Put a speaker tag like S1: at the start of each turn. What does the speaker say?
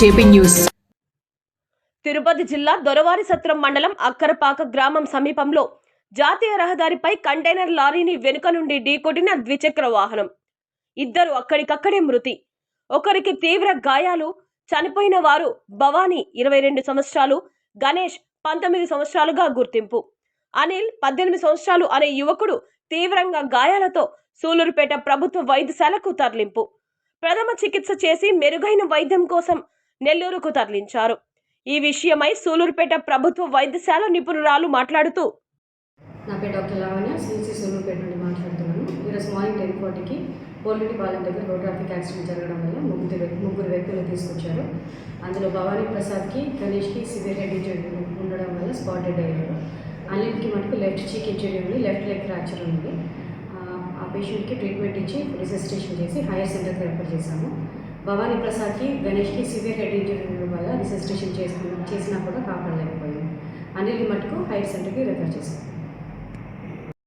S1: JP news.
S2: Tirupati జిల్లా దొరవారి సత్రం మండలం అక్కరపాక గ్రామం సమీపంలో జాతీయ రహదారిపై కంటైనర్ లారీని వెనుక నుండి ఢీకొట్టిన ద్విచక్ర వాహనం. ఇద్దరు అక్కడికక్కడే మృతి. ఒకరికి తీవ్ర గాయాలు చనిపోయిన వారు భవానీ ఇరవై రెండు సంవత్సరాలు గణేష్ పంతొమ్మిది సంవత్సరాలుగా గుర్తింపు. అనిల్ పద్దెనిమిది సంవత్సరాలు అనే యువకుడు తీవ్రంగా గాయాలతో సూలూరుపేట ప్రభుత్వ వైద్యశాలకు తరలింపు. ప్రథమ చికిత్స చేసి మెరుగైన వైద్యం కోసం నెల్లూరుకు తరలించారు. ఈ విషయమై సూలూరుపేట ప్రభుత్వ వైద్యశాల నిపుణురాలు మాట్లాడుతూ
S3: నా పేరు డాక్టర్ లావణ్య సూలూరుపేట నుండి మాట్లాడుతున్నాను. ఈరోజు మార్నింగ్ టెన్ ఫార్టీకి పోలిటి పాలెం దగ్గర రోడ్ ట్రాఫిక్ యాక్సిడెంట్ జరగడం వల్ల ముగ్గురు ముగ్గురు వ్యక్తులు తీసుకొచ్చారు. అందులో భవానీ ప్రసాద్కి గణేష్కి సివియర్ హెడ్ ఇంజరీ ఉండడం వల్ల స్పాట్ డెడ్ అయ్యారు. అనిల్కి మటుకు లెఫ్ట్ చీక్ ఇంజరీ ఉంది లెఫ్ట్ లెగ్ ఫ్రాక్చర్ ఉంది. ఆ పేషెంట్కి ట్రీట్మెంట్ ఇచ్చి రిజిస్ట్రేషన్ చేసి హైయర్ సెంటర్కి రెఫర్ చేశాము. భవానీ ప్రసాద్కి గణేష్కి సివియర్ హెడ్ ఇంజరీ ఉండడం వల్ల రిజిస్ట్రేషన్ చేసుకున్న చేసినా కూడా కాపాడలేకపోయింది అనిల్ మటుకు హైయర్ సెంటర్కి రెఫర్ చేశారు.